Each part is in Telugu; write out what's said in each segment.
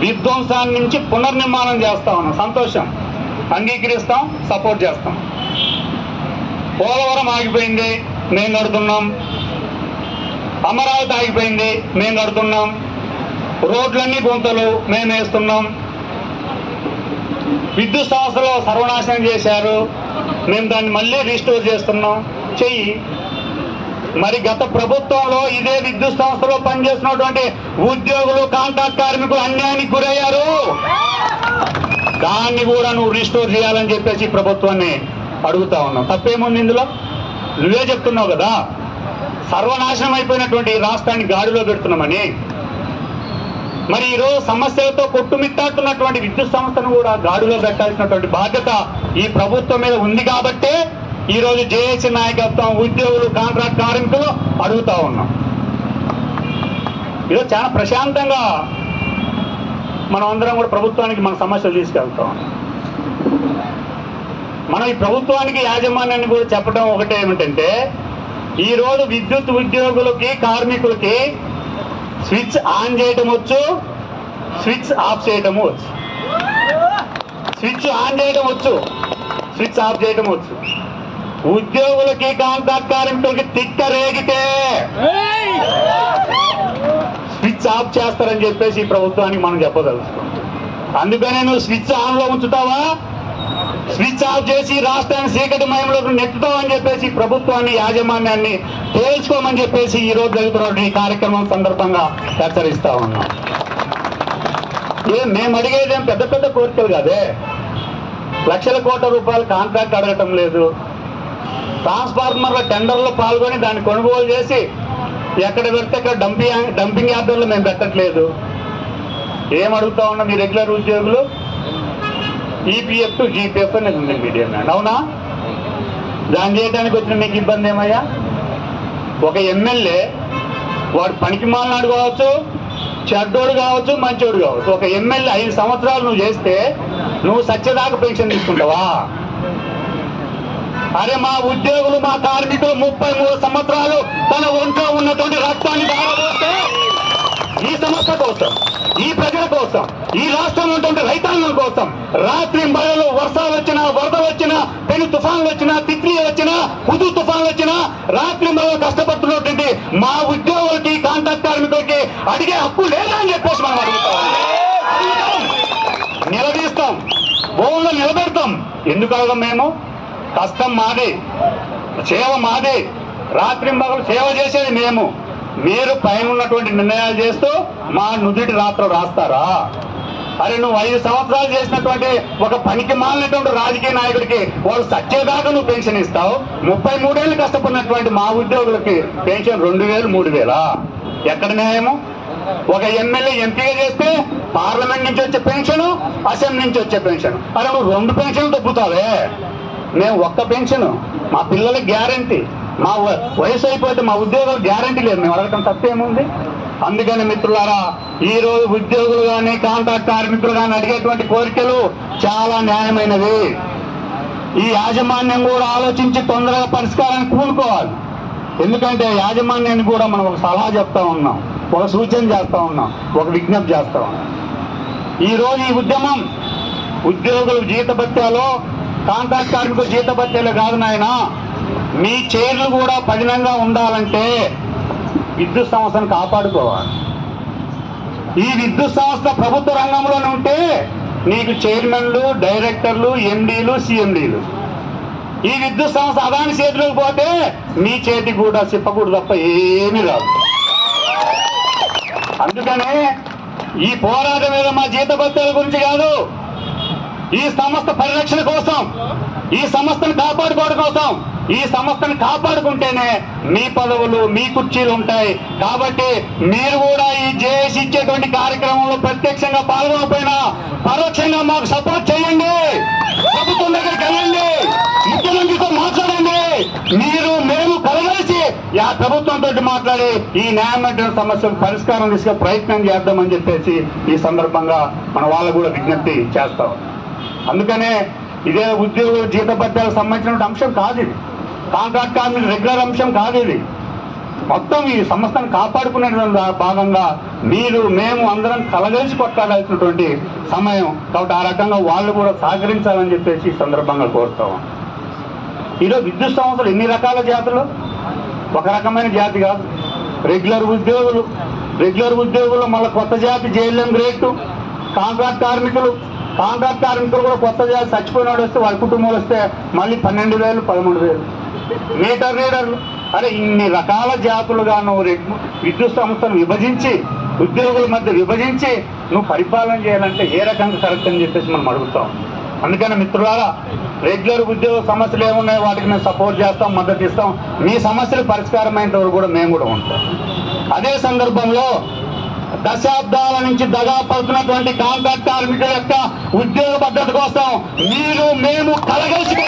విధ్వంసాన్ని నుంచి పునర్నిర్మాణం చేస్తా ఉన్నాం. సంతోషం. అంగీకరిస్తాం సపోర్ట్ చేస్తాం. పోలవరం ఆగిపోయింది మేము కడుతున్నాం. అమరావతి ఆగిపోయింది మేము కడుతున్నాం. రోడ్లన్నీ గుంతలు మేము వేస్తున్నాం. విద్యుత్ సంస్థలో సర్వనాశనం చేశారు. మేము దాన్ని మళ్ళీ రీస్టోర్ చేస్తున్నాం. చెయ్యి. మరి గత ప్రభుత్వంలో ఇదే విద్యుత్ సంస్థలో పనిచేసినటువంటి ఉద్యోగులు కాంట్రాక్ట్ కార్మికులు అన్యాయానికి గురయ్యారు. దాన్ని కూడా నువ్వు రిస్టోర్ చేయాలని చెప్పేసి ప్రభుత్వాన్ని అడుగుతా ఉన్నాం తప్పేముంది ఇందులో? నువ్వే చెప్తున్నావు కదా. సర్వనాశనం అయిపోయినటువంటి రాష్ట్రాన్ని గాడిలో పెడుతున్నామని. మరి ఈరోజు సమస్యలతో కొట్టుమిట్టాడుతున్నటువంటి విద్యుత్ సంస్థను కూడా గాడిలో పెట్టాల్సినటువంటి బాధ్యత ఈ ప్రభుత్వం మీద ఉంది కాబట్టే ఈరోజు జేఏసీ నాయకత్వం ఉద్యోగులు కాంట్రాక్ట్ కార్మికులు అడుగుతా ఉన్నాం. ఈరోజు చాలా ప్రశాంతంగా మనం అందరం కూడా ప్రభుత్వానికి మన సమస్యలు తీసుకెళ్తాం మనం ఈ ప్రభుత్వానికి యాజమాన్యాన్ని కూడా చెప్పడం ఒకటే ఏమిటంటే ఈరోజు విద్యుత్ ఉద్యోగులకి కార్మికులకి స్విచ్ ఆన్ చేయటం వచ్చు స్విచ్ ఆఫ్ చేయటం వచ్చు. స్విచ్ ఆన్ చేయటం వచ్చు స్విచ్ ఆఫ్ చేయటం వచ్చు. ఉద్యోగులకి కాంట్రాక్ట్ కార్మికులకి తిక్క రేగితే స్విచ్ ఆఫ్ చేస్తారని చెప్పేసి ఈ ప్రభుత్వానికి మనం చెప్పదలుచుకోం అందుకనే నువ్వు స్విచ్ ఆన్లో ఉంచుతావా? స్విచ్ ఆఫ్ చేసి రాష్ట్రాన్ని చీకటి మయంలోకి నెట్టుతామని చెప్పేసి ప్రభుత్వాన్ని యాజమాన్యాన్ని తేల్చుకోమని చెప్పేసి ఈ రోజు జరుగుతున్న ఈ కార్యక్రమం సందర్భంగా హెచ్చరిస్తా ఉన్నాం. ఏ మేము అడిగేది పెద్ద పెద్ద కోరికలు కాదే? లక్షల కోట్ల రూపాయలు కాంట్రాక్ట్ అడగటం లేదు. ట్రాన్స్ఫార్మర్ల టెండర్లో పాల్గొని దాన్ని కొనుగోలు చేసి ఎక్కడ పెడితే అక్కడ డంపింగ్ డంపింగ్ యార్డుల్లో మేము పెట్టట్లేదు. ఏం అడుగుతా ఉన్నాం మీ రెగ్యులర్ ఉద్యోగులు? ఈపీఎఫ్ టు జీపీఎఫ్ అనేది ఉంది మీడియం మ్యాన్. అవునా? దాన్ని చేయడానికి వచ్చిన మీకు ఇబ్బంది ఏమయ్యా? ఒక ఎమ్మెల్యే వాడు పనికి మాలనాడు కావచ్చు చెడ్డోడు కావచ్చు మంచోడు కావచ్చు. ఒక ఎమ్మెల్యే ఐదు సంవత్సరాలు నువ్వు చేస్తే నువ్వు సత్యదాకా పెన్షన్ తీసుకుంటావా? అరే మా ఉద్యోగులు మా కార్మికులు ముప్పై మూడు సంవత్సరాలు తన ఒంట్లో ఉన్నటువంటి రక్తాన్ని దారబోస్తే ఈ సంస్థ కోసం ఈ ప్రజల కోసం ఈ రాష్ట్రంలో ఉన్నటువంటి రైతాంగం కోసం రాత్రి మరలు వర్షాలు వచ్చినా వరదలు వచ్చినా పెను తుఫాన్లు వచ్చినా తిత్లీ వచ్చినా హుదు తుఫాన్లు వచ్చినా రాత్రి మరలు కష్టపడుతున్నటువంటి మా ఉద్యోగులకి కాంట్రాక్ట్ కార్మికులకి అడిగే హక్కు లేదా అని చెప్పేసి మనం అడుగుతాం. అడుగుతాం. నిలదీస్తాం. భూములు నిలబెడతాం. ఎందుకు అడగం మేము? కష్టం మాది సేవ మాది. రాత్రి మగలు సేవ చేసేది మేము. మీరు పైన ఉన్నటువంటి నిర్ణయాలు చేస్తూ మా నుదుటి రాత్ర రాస్తారా? అరే నువ్వు ఐదు సంవత్సరాలు చేసినటువంటి ఒక పనికి మాలినటువంటి రాజకీయ నాయకుడికి వాడు సచ్చేదాకా నువ్వు పెన్షన్ ఇస్తావు. ముప్పై మూడేళ్ళు కష్టపడినటువంటి మా ఉద్యోగులకి పెన్షన్ రెండు వేలు మూడు వేలా? ఎక్కడ న్యాయము? ఒక ఎమ్మెల్యే ఎంపీగా చేస్తే పార్లమెంట్ నుంచి వచ్చే పెన్షన్ అసెంబ్లీ నుంచి వచ్చే పెన్షన్. అరే నువ్వు రెండు పెన్షన్లు దొబ్బుతావే. మేము ఒక్క పెన్షన్ మా పిల్లల గ్యారంటీ మా వ- వయసు అయిపోతే మా ఉద్యోగాలు గ్యారంటీ లేదు. మేము అడగటం తప్పేముంది? అందుకని మిత్రులారా ఈ రోజు ఉద్యోగులు కానీ కాంట్రాక్ట్ కార్మికులు కానీ అడిగేటువంటి కోరికలు చాలా న్యాయమైనవి. ఈ యాజమాన్యం కూడా ఆలోచించి తొందరగా పరిష్కారాన్ని కూనుకోవాలి ఎందుకంటే యాజమాన్యాన్ని కూడా మనం ఒక సలహా చెప్తా ఉన్నాం ఒక సూచన చేస్తూ ఉన్నాం ఒక విజ్ఞప్తి చేస్తూ ఉన్నాం. ఈ రోజు ఈ ఉద్యమం ఉద్యోగులు జీతభత్యాలు కాంట్రాక్ట్ కార్మికుల జీతభత్యాలు కాదు నాయన. మీ చైర్లు కూడా పదినంగా ఉండాలంటే విద్యుత్ సంస్థను కాపాడుకోవాలి. ఈ విద్యుత్ సంస్థ ప్రభుత్వ రంగంలోనే ఉంటే నీకు చైర్మన్లు డైరెక్టర్లు ఎండీలు సిఎండీలు. ఈ విద్యుత్ సంస్థ అదాని చేతిలోకి పోతే మీ చేతికి కూడా చెప్పకూడదు తప్ప ఏమీ రాదు. అందుకనే ఈ పోరాటం మీద మా జీతభత్యాల గురించి కాదు ఈ సంస్థ పరిరక్షణ కోసం ఈ సంస్థను కాపాడుకోవడం కోసం ఈ సంస్థను కాపాడుకుంటేనే మీ పదవులు మీ కుర్చీలు ఉంటాయి. కాబట్టి మీరు కూడా ఈ జేఏసీ ఇచ్చేటువంటి కార్యక్రమంలో ప్రత్యక్షంగా పాల్గొనకపోయినా పరోక్షంగా మాకు సపోర్ట్ చేయండి. ప్రభుత్వం దగ్గరికి వెళ్ళండి. ముఖ్యమంత్రితో మాట్లాడండి. మీరు మేము కలగలిసి ఆ ప్రభుత్వంతో మాట్లాడి ఈ న్యాయమైన సమస్యను పరిష్కారం తీసుకు ప్రయత్నం చేద్దామని చెప్పేసి ఈ సందర్భంగా మన వాళ్ళు కూడా విజ్ఞప్తి చేస్తాం. అందుకనే ఇదే ఉద్యోగుల జీతభత్యాలకు సంబంధించిన అంశం కాదు ఇది. కాంట్రాక్ట్ కార్మిక రెగ్యులర్ అంశం కాదు ఇది. మొత్తం ఈ సంస్థను కాపాడుకునే భాగంగా మీరు మేము అందరం కలగలిసి కొట్టాడాల్సినటువంటి సమయం. కాబట్టి ఆ రకంగా వాళ్ళు కూడా సహకరించాలని చెప్పేసి ఈ సందర్భంగా కోరుతాం ఈరోజు విద్యుత్ సంస్థలు ఎన్ని రకాల జాతులు? ఒక రకమైన జాతి కాదు. రెగ్యులర్ ఉద్యోగులు. రెగ్యులర్ ఉద్యోగులు మళ్ళీ కొత్త జాతి జేఎల్ఎం రేటు కాంట్రాక్ట్ కార్మికులు. కాంట్రాక్ట్ కార్మికులు కూడా కొత్త జాతి చచ్చిపోయినాడు వస్తే వాళ్ళ కుటుంబాలు వస్తే మళ్ళీ పన్నెండు వేలు పదమూడు వేలు. మీటర్ రీడర్లు అరే ఇన్ని రకాల జాతులుగాను విద్యుత్ సంస్థను విభజించి ఉద్యోగుల మధ్య విభజించి నువ్వు పరిపాలన చేయాలంటే ఏ రకంగా కరెక్ట్ అని చెప్పేసి మనం అడుగుతాం. అందుకని మిత్రులారా రెగ్యులర్ ఉద్యోగ సమస్యలు ఏమున్నాయో వాటికి మేము సపోర్ట్ చేస్తాం మద్దతు ఇస్తాం. మీ సమస్యలు పరిష్కారమైనంత వరకు కూడా మేము కూడా ఉంటాం. అదే సందర్భంలో దశాబ్దాల నుంచి దగా పడుతున్నటువంటి కాంట్రాక్ట్ కార్మికుల యొక్క ఉద్యోగ భద్రత కోసం మీరు మేము కలగలిసి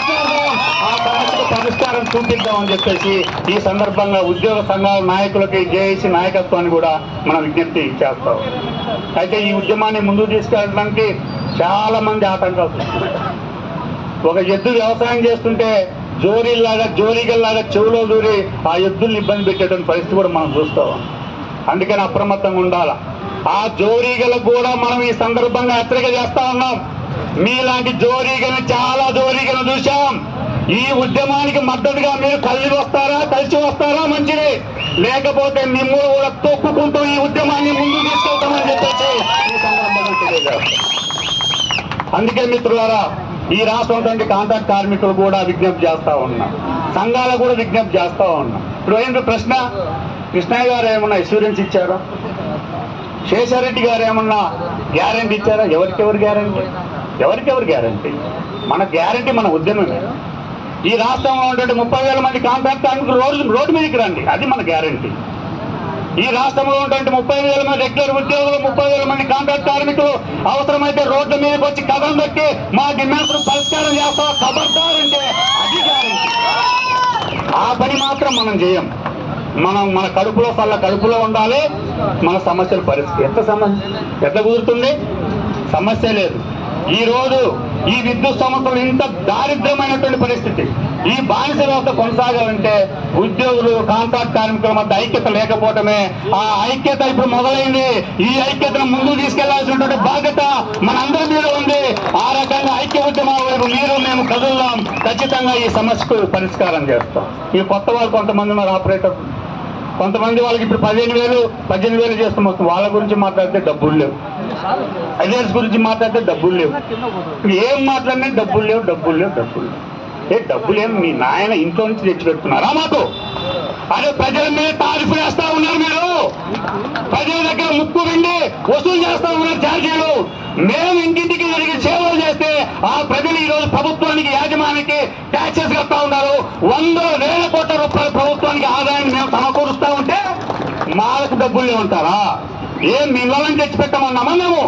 ఆ సమస్యకు పరిష్కారం చూపిద్దామని చెప్పేసి ఈ సందర్భంగా ఉద్యోగ సంఘాల నాయకులకి జేఏసీ నాయకత్వాన్ని కూడా మనం విజ్ఞప్తి చేస్తాం. అయితే ఈ ఉద్యమాన్ని ముందుకు తీసుకెళ్ళడానికి చాలా మంది ఆటంకాలు ఒక ఎద్దు వ్యవసాయం చేస్తుంటే జోరీలాగా జోరీగల్లాగా చెవులో దూరి ఆ ఎద్దుల్ని ఇబ్బంది పెట్టేటువంటి పరిస్థితి కూడా మనం చూస్తాం. అందుకని అప్రమత్తంగా ఉండాలి? ఆ జోరీగలకు కూడా మనం ఈ సందర్భంగా హెచ్చరిక చేస్తా ఉన్నాం. మీలాంటి జోరీగలు చాలా జోరీగలు చూశాం. ఈ ఉద్యమానికి మద్దతుగా మీరు కలిసి వస్తారా కలిసి వస్తారా? మంచిది. లేకపోతే మిమ్మల్ని కూడా తొక్కుకుంటూ ఈ ఉద్యమాన్ని ముందుకు తీసుకెళ్తామని చెప్పేసి ఈ సందర్భంగా తెలియజేస్తాం అందుకే మిత్రులారా ఈ రాష్ట్రం కాంట్రాక్ట్ కార్మికులు కూడా విజ్ఞప్తి చేస్తా ఉన్నాం. సంఘాలు కూడా విజ్ఞప్తి చేస్తా ఉన్నాం. ఇప్పుడు ఏంటి ప్రశ్న? కృష్ణయ్య గారు ఏమన్నా ఇన్సూరెన్స్ ఇచ్చారా? శేషారెడ్డి గారు ఏమన్నా గ్యారంటీ ఇచ్చారా? ఎవరికెవరు గ్యారంటీ ఎవరికెవరు గ్యారంటీ మన గ్యారంటీ మన ఉద్యమమే. ఈ రాష్ట్రంలో ఉన్నటువంటి ముప్పై వేల మంది కాంట్రాక్ట్ కార్మికులు రోజు రోడ్డు మీదకి రండి. అది మన గ్యారంటీ ఈ రాష్ట్రంలో ఉన్నటువంటి ముప్పై వేల మంది రెగ్యులర్ ఉద్యోగులు ముప్పై వేల మంది కాంట్రాక్ట్ కార్మికులు అవసరమైతే రోడ్ల మీదకి వచ్చి కథం పెట్టి మా డిమాండ్స్ పరిష్కారం చేస్తాం. ఖబర్దార్ అది గ్యారంటీ ఆ పని మాత్రం మనం చేయం. మనం మన కడుపులో పళ్ళ కడుపులో ఉండాలి. మన సమస్యలు పరిస్థితి. ఎంత సమస్య? ఎట్లా కుదురుతుంది? సమస్య లేదు. ఈ రోజు ఈ విద్యుత్ సంస్థలు ఇంత దారిద్ర్యమైనటువంటి పరిస్థితి. ఈ బానిస వ్యవస్థ కొనసాగాలంటే ఉద్యోగులు కాంట్రాక్ట్ కార్మికుల మధ్య ఐక్యత లేకపోవటమే. ఆ ఐక్యత ఇప్పుడు మొదలైంది. ఈ ఐక్యతను ముందుకు తీసుకెళ్ళాల్సినటువంటి బాధ్యత మనందరి మీద ఉంది. ఆ రకంగా ఐక్య ఉద్యమాల వైపు మీరు మేము కదులుదాం. ఖచ్చితంగా ఈ సమస్యకు పరిష్కారం చేస్తాం. ఈ కొత్త వాళ్ళు కొంతమంది మరి ఆపరేటర్. కొంతమంది వాళ్ళకి ఇప్పుడు పదిహేను వేలు పద్దెనిమిది వేలు చేస్తాం వస్తుంది వాళ్ళ గురించి మాట్లాడితే డబ్బులు లేవు. ఐదేళ్ళ గురించి మాట్లాడితే డబ్బులు లేవు. ఏం మాట్లాడినా డబ్బులు లేవు డబ్బులు లేవు డబ్బులు లేవు. ఏ డబ్బులు మీ నాయన ఇంట్లో నుంచి తెచ్చి పెడుతున్నారా మాకు అదే ప్రజల మీద తారీఫ్ వేస్తా ఉన్నారు మీరు. ప్రజల దగ్గర ముక్కు వెండి వసూలు చేస్తా ఉన్నారు ఛార్జీలు. మేము ఇంటింటికి జరిగిన సేవలు చేస్తే ఆ ప్రజలు ఈ రోజు ప్రభుత్వానికి యాజమానికి ట్యాక్సెస్ కడతా ఉన్నారు. వందల వేల కోట్ల రూపాయల ప్రభుత్వానికి ఆదాయాన్ని మేము సమకూరుస్తా ఉంటే మాలకు డబ్బులు ఉంటారా ఏం మిమ్మల్ని తెచ్చి పెట్టమన్నామా మేము?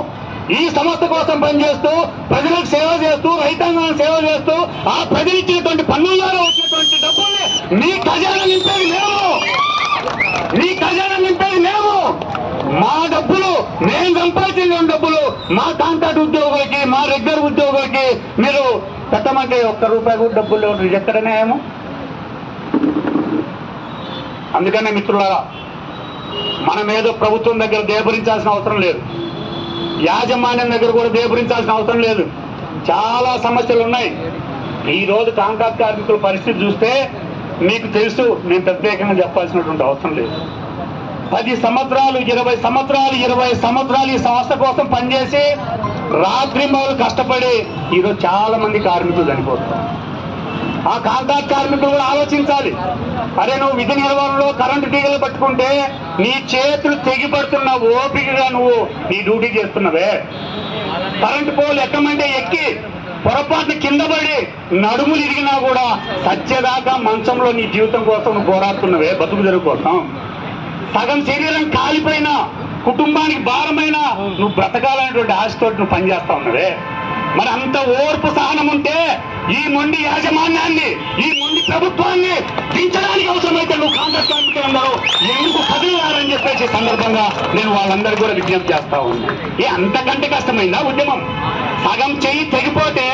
ఈ సంస్థ కోసం పనిచేస్తూ ప్రజలకు సేవ చేస్తూ రైతాంగానికి సేవ చేస్తూ ఆ ప్రజలు ఇచ్చినటువంటి పన్నుల ద్వారా వచ్చేటువంటి డబ్బుల్ని మీ ఖజానా నింపేది మేము. మీ ఖజానా నింపేది మేము. మా డబ్బులు మేము సంపాదించిన డబ్బులు మా కాంట్రాక్ట్ ఉద్యోగులకి మా రెగ్యులర్ ఉద్యోగులకి మీరు పెట్టమంటే ఒక్క రూపాయి కూడా డబ్బులు లేవు. ఎక్కడ న్యాయము అందుకనే మిత్రులారా మనం ఏదో ప్రభుత్వం దగ్గర దేపరించాల్సిన అవసరం లేదు. యాజమాన్యం దగ్గర కూడా దేపురించాల్సిన అవసరం లేదు. చాలా సమస్యలు ఉన్నాయి ఈ రోజు కాంట్రాక్ట్ కార్మికుల పరిస్థితి చూస్తే మీకు తెలుసు నేను ప్రత్యేకంగా చెప్పాల్సినటువంటి అవసరం లేదు. పది సంవత్సరాలు ఇరవై సంవత్సరాలు ఇరవై సంవత్సరాలు ఈ సంస్థ కోసం పనిచేసి రాత్రి మొదలు కష్టపడి ఈరోజు చాలా మంది కార్మికులు చనిపోతున్నారు. ఆ కాంట్రాక్ట్ కార్మికులు కూడా ఆలోచించాలి. అరే నువ్వు విధి నిర్వహణలో కరెంటు తీగలు పట్టుకుంటే నీ చేతులు తెగిపడుతున్న ఓపికగా నువ్వు నీ డ్యూటీ చేస్తున్నవే. కరెంటు పోలు ఎక్కమంటే ఎక్కి పొరపాటున కింద పడి నడుములు ఇరిగినా కూడా సత్యదాకా మంచంలో నీ జీవితం కోసం నువ్వు పోరాడుతున్నవే బతుకు తెరువు కోసం. సగం శరీరం కాలిపోయినా కుటుంబానికి భారమైన నువ్వు బ్రతకాలనేటువంటి ఆశతో నువ్వు పనిచేస్తా ఉన్నవే. మరి అంత ఓర్పు సహనం ఉంటే ఈ మొండి యాజమాన్యాన్ని ఈ మొండి ప్రభుత్వాన్ని దించడానికి అవసరమైతే నువ్వు కాంగ్రెస్ కార్మికులందరూ ఎందుకు కదిలినారని చెప్పేసి సందర్భంగా నేను వాళ్ళందరూ కూడా విజ్ఞప్తి చేస్తా ఉన్నా. ఏ అంతకంటే కష్టమైందా ఉద్యమం? సగం చెయ్యి తెగిపోతే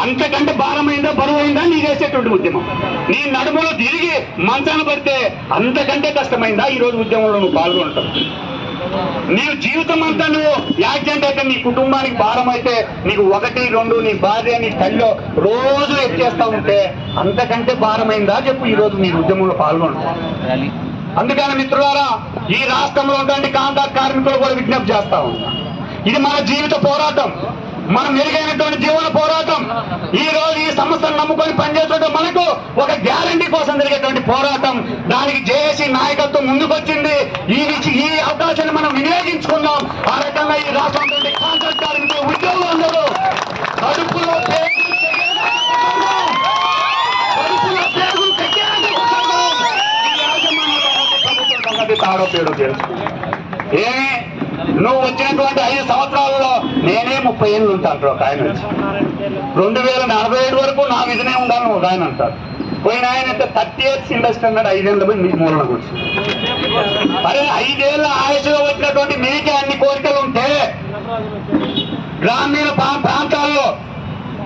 అంతకంటే భారమైందా బరువైందా? నీ చేసేటువంటి ఉద్యమం. నీ నడుములో తిరిగి మంచాన పడితే అంతకంటే కష్టమైందా? ఈ రోజు ఉద్యమంలో నువ్వు పాల్గొంటావు నీవు జీవితం అంతా నువ్వు యాక్సిడెంట్ అయితే నీ కుటుంబానికి భారం అయితే నీకు ఒకటి రెండు నీ భార్య నీ తల్లి రోజు ఎక్కేస్తా ఉంటే అంతకంటే భారమైందా చెప్పు ఈ రోజు నీ ఉద్యమంలో పాల్గొంటావు అందుకని మిత్రులారా ఈ రాష్ట్రంలో ఉన్నటువంటి కాంట్రాక్ట్ కార్మికులు కూడా విజ్ఞప్తి చేస్తా ఉన్నా. ఇది మన జీవిత పోరాటం. మన మెరుగైనటువంటి జీవన పోరాటం. ఈ రోజు ఈ సంస్థను నమ్ముకొని పనిచేస్తుంటే మనకు ఒక గ్యారంటీ కోసం జరిగేటువంటి పోరాటం. దానికి జేఏసీ నాయకత్వం ముందుకొచ్చింది. ఈ విష- ఈ అవకాశాన్ని మనం వినియోగించుకుందాం. ఆ రకంగా ఈ రాష్ట్రంలో కాంట్రాక్ట్ కార్మికులు ఉద్యోగులు అందరూ కడుపులో తాడో పేడో తెలుసు. ఏమి? నువ్వు వచ్చినటువంటి ఐదు సంవత్సరాలలో నేనే ముప్పై ఏళ్ళు ఉంటాను ఒక ఆయన రెండు వేల నలభై ఏడు వరకు నా విధనే ఉండాలని ఒక ఆయన అంటారు. పోయిన ఆయన అయితే థర్టీ ఇయర్స్ ఇండస్ట్రీ అన్నాడు ఐదేళ్ళ పోయి మీ మూలన కూర్చు అరే ఐదేళ్ళ ఆయుష్లో వచ్చినటువంటి మీకే అన్ని కోరికలు ఉంటే గ్రామీణ ప్రాంతాల్లో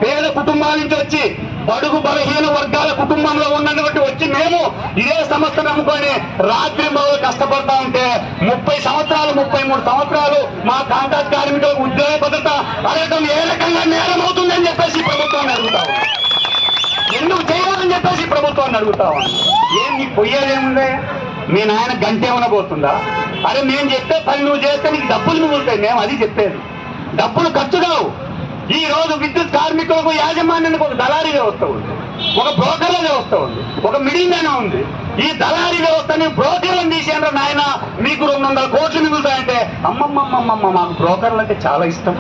పేద కుటుంబాల నుంచి వచ్చి బడుగు బలహీన వర్గాల కుటుంబంలో ఉన్నటువంటి వచ్చి మేము ఇదే సంస్థ నమ్ముకొని రాత్రి మొదలు కష్టపడతా ఉంటే ముప్పై సంవత్సరాలు ముప్పై మూడు సంవత్సరాలు మా కాంట్రాక్ట్ కార్మికులకు ఉద్యోగ భద్రత అడగటం ఏ రకంగా నేరం అవుతుందని చెప్పేసి ప్రభుత్వాన్ని అడుగుతా ఎందుకు చేయాలని చెప్పేసి ప్రభుత్వాన్ని అడుగుతా ఏం నీకు పొయ్యేదేముంది మీ నాయన గంట ఏమైనా పోతుందా అరే మేము చెప్తే పని నువ్వు చేస్తే నీకు డబ్బులు మిగులుతాయి. మేము అది చెప్పేది. డబ్బులు ఖర్చు కావు. ఈ రోజు విద్యుత్ కార్మికులకు యాజమాన్యానికి ఒక దళారీ వ్యవస్థ ఉంది. ఒక బ్రోకర్ల వ్యవస్థ ఉంది. ఒక మిడిల్ మ్యాన్ ఉంది. ఈ దళారీ వ్యవస్థని బ్రోకర్లను తీసేయండి నాయన. మీకు రెండు వందల కోట్లు మిగులుతాయంటే అమ్మమ్మమ్మమ్మ మాకు బ్రోకర్లు అంటే చాలా ఇష్టం.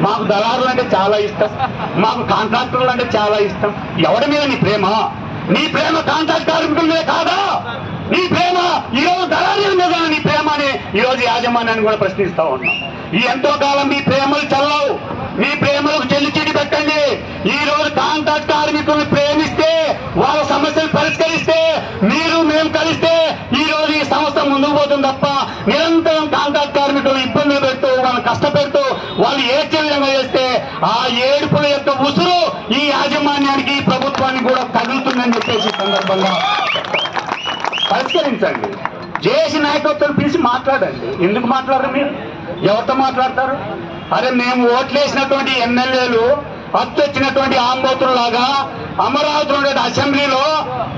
మాకు దళారులు అంటే చాలా ఇష్టం. మాకు కాంట్రాక్టర్లు అంటే చాలా ఇష్టం. ఎవరి మీద నీ ప్రేమ? నీ ప్రేమ కాంట్రాక్ట్ కార్మికుల మీద కాదా? నీ ప్రేమ ఈ రోజు దళారీల మీద నీ ప్రేమ అని ఈ రోజు యాజమాన్యాన్ని కూడా ప్రశ్నిస్తా ఉన్నాం. ఈ ఎంతో కాలం మీ ప్రేమలు చల్లవు. మీ ప్రేమలకు చెల్లి చెడి పెట్టండి. ఈ రోజు కాంట్రాక్ట్ కార్మికుల్ని ప్రేమిస్తే వాళ్ళ సమస్యలు పరిష్కరిస్తే మీరు మేము కలిస్తే ఈ రోజు ఈ సంస్థ ముందుకు పోతుంది తప్ప నిరంతరం కాంట్రాక్ట్ కార్మికులు ఇబ్బందులు పెడుతూ వాళ్ళని కష్టపెడుతూ వాళ్ళు ఏడ్చే విధంగా చేస్తే ఆ ఏడుపుల యొక్క ఉసురు ఈ యాజమాన్యానికి ఈ ప్రభుత్వానికి కూడా తగులుతుందని చెప్పేసి సందర్భంగా పరిష్కరించండి. జేఏసీ నాయకత్వం పిలిచి మాట్లాడండి. ఎందుకు మాట్లాడరు మీరు? ఎవరితో మాట్లాడతారు? అరే మేము ఓట్లేసినటువంటి ఎమ్మెల్యేలు హత్తొచ్చినటువంటి ఆంబోతులాగా అమరావతి ఉండే అసెంబ్లీలో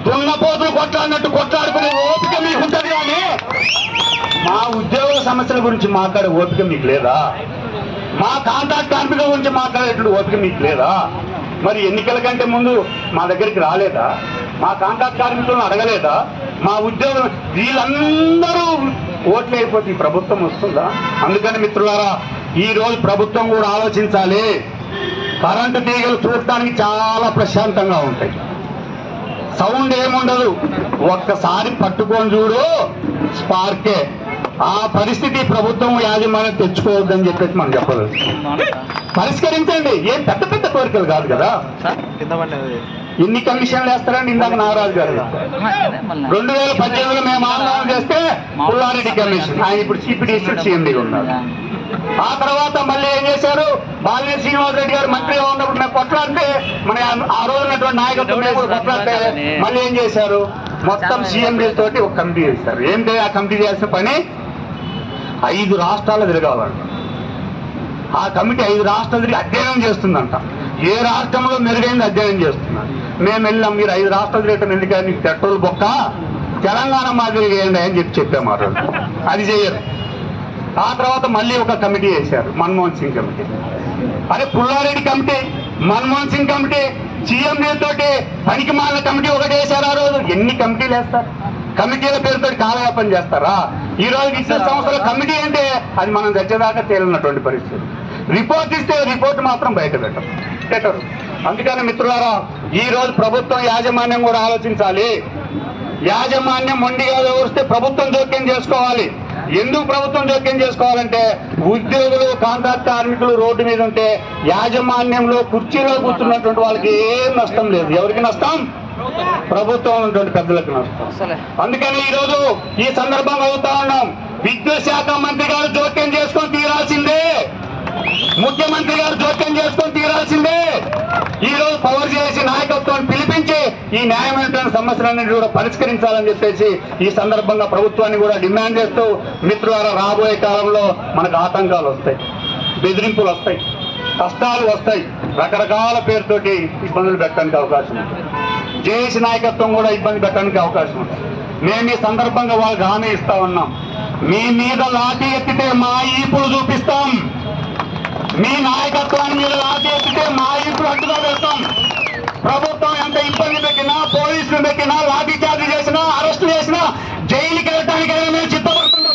దున్నపోతులు కొట్లాడినట్టు కొట్లాడుకునే ఓపిక మీకు ఉంటుంది కానీ మా ఉద్యోగ సమస్యల గురించి మాట్లాడే ఓపిక మీకు లేదా? మా కాంట్రాక్ట్ కార్మికుల గురించి మాట్లాడేటువంటి ఓపిక మీకు లేదా? మరి ఎన్నికల కంటే ముందు మా దగ్గరికి రాలేదా? మా కాంట్రాక్ట్ కార్మికులను అడగలేదా? మా ఉద్యోగులు వీళ్ళందరూ ఓట్లు అయిపోతే ఈ ప్రభుత్వం వస్తుందా? అందుకని మిత్రులారా ఈ రోజు ప్రభుత్వం కూడా ఆలోచించాలి. కరెంటు తీగలు చూడటానికి చాలా ప్రశాంతంగా ఉంటాయి. సౌండ్ ఏముండదు. ఒక్కసారి పట్టుకొని చూడు స్పార్కే. ఆ పరిస్థితి ప్రభుత్వం యాజమాన్యం తెచ్చుకోవద్దని చెప్పేసి మనం చెప్పలేదు. పరిష్కరించండి. ఏం పెద్ద పెద్ద కోరికలు కాదు కదా. ఎన్ని కమిషన్లు వేస్తారని ఇందాక నాగరాజు గారు రెండు వేల పద్దెనిమిదిలో మేము ఆందోళన చేస్తే పుల్లారెడ్డి కమిషన్. ఆయన ఇప్పుడు డిస్ట్రిక్ట్ సీఎండీగా ఉన్నారు. ఆ తర్వాత మళ్ళీ ఏం చేశారు? బాలినేని శ్రీనివాస్ రెడ్డి గారు మంత్రిగా ఉన్నప్పుడు మేము కొట్లాడితే మన ఆ రోజు ఉన్నటువంటి నాయకత్వం కొట్లాడితే మళ్ళీ ఏం చేశారు? మొత్తం సీఎండీ తోటి ఒక కమిటీ చేశారు. ఏంటి ఆ కమిటీ చేయాల్సిన పని ఐదు రాష్ట్రాలు తిరగాలంట. ఆ కమిటీ ఐదు రాష్ట్రాలు తిరిగి అధ్యయనం చేస్తుందంట. ఏ రాష్ట్రంలో మెరుగైంది అధ్యయనం చేస్తున్నారు. మేము వెళ్ళాం మీరు ఐదు రాష్ట్రాలు తిరగటం ఎందుకని పెట్రోల్ బొక్క తెలంగాణ మాదిరి చేయండి అని చెప్పి చెప్పాము అది చేయరు. ఆ తర్వాత మళ్ళీ ఒక కమిటీ వేశారు మన్మోహన్ సింగ్ కమిటీ. అరే Pullareddy committee Manmohan Singh committee CM తోటి పనికి మాలిన కమిటీ ఒకటి వేశారు ఆ రోజు. ఎన్ని కమిటీలు వేస్తారు? కమిటీల పేరుతో కాలయాపన చేస్తారా? ఈ రోజు విద్యుత్ సంస్థల కమిటీ అంటే అది మనం తెచ్చేదాకా తేలినటువంటి పరిస్థితి. రిపోర్ట్ ఇస్తే రిపోర్ట్ మాత్రం బయట పెట్టరు. పెట్టరు. అందుకని మిత్రులారా ఈ రోజు ప్రభుత్వం యాజమాన్యం కూడా ఆలోచించాలి. యాజమాన్యం మొండిగా వ్యవహరిస్తే ప్రభుత్వం జోక్యం చేసుకోవాలి. ఎందుకు ప్రభుత్వం జోక్యం చేసుకోవాలంటే ఉద్యోగులు కాంట్రాక్ట్ కార్మికులు రోడ్డు మీద ఉంటే యాజమాన్యంలో కుర్చీలో కూర్చున్నటువంటి వాళ్ళకి ఏం నష్టం లేదు. ఎవరికి నష్టం? ప్రభుత్వం ఉన్నటువంటి పెద్దలకు నష్టం. అందుకని ఈ రోజు ఈ సందర్భంగా అవుతా ఉన్నాం. విద్యుత్ శాఖ మంత్రి గారు జోక్యం చేసుకొని తీరాల్సిందే. ముఖ్యమంత్రి గారు జోక్యం చేసుకొని తీరాల్సిందే. ఈ రోజు పవర్ చేసి నాయకత్వాన్ని పిలిపించి ఈ న్యాయమైన సమస్యలన్నీ కూడా పరిష్కరించాలని చెప్పేసి ఈ సందర్భంగా ప్రభుత్వాన్ని కూడా డిమాండ్ చేస్తూ మిత్రులారా రాబోయే కాలంలో మనకు ఆటంకాలు వస్తాయి బెదిరింపులు వస్తాయి కష్టాలు వస్తాయి. రకరకాల పేరుతోటి ఇబ్బందులు పెట్టడానికి అవకాశం ఉంది జేఏసీ నాయకత్వం కూడా ఇబ్బంది పెట్టడానికి అవకాశం ఉంది మేము ఈ సందర్భంగా వాళ్ళకి హామీ ఇస్తా ఉన్నాం. మీ మీద లాఠీ ఎత్తితే మా ఈపులు చూపిస్తాం. మీ నాయకత్వాన్ని మీరు లాఠీ మా ఇంట్లో అడ్డుగా వెళ్తాం. ప్రభుత్వం ఎంత ఇబ్బంది పెట్టినా పోలీసులు పెట్టినా లాఠీ చార్జ్ చేసినా అరెస్ట్ చేసినా జైలుకి వెళ్ళటానికైనా మేము చిత్తపడుతుంది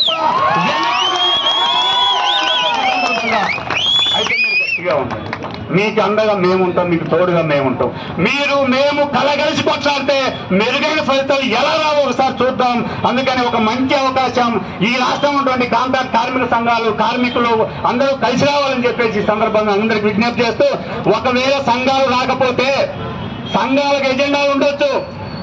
అయితే మీరు గట్టిగా ఉండండి. మీకు అండగా మేముంటాం మీకు తోడుగా మేముంటాం మీరు మేము కలగలిసి కొట్లాడితే మెరుగైన ఫలితాలు ఎలా రావో ఒకసారి చూద్దాం. అందుకని ఒక మంచి అవకాశం ఈ రాష్ట్రం ఉన్నటువంటి కాంట్రాక్ట్ కార్మిక సంఘాలు కార్మికులు అందరూ కలిసి రావాలని చెప్పేసి ఈ సందర్భంగా అందరికి విజ్ఞప్తి చేస్తూ ఒకవేళ సంఘాలు రాకపోతే సంఘాలకు ఎజెండాలు ఉండొచ్చు.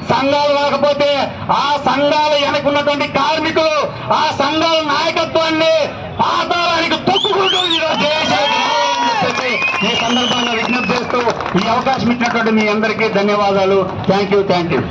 సంఘాలు రాకపోతే ఆ సంఘాల వెనకున్నటువంటి కార్మికులు ఆ సంఘాల నాయకత్వాన్ని పాతాళానికి తొక్కుకుంటూ ఈరోజు ఈ సందర్భంగా విజ్ఞప్తి చేస్తూ ఈ అవకాశం ఇచ్చినటువంటి మీ అందరికీ ధన్యవాదాలు. Thank you thank you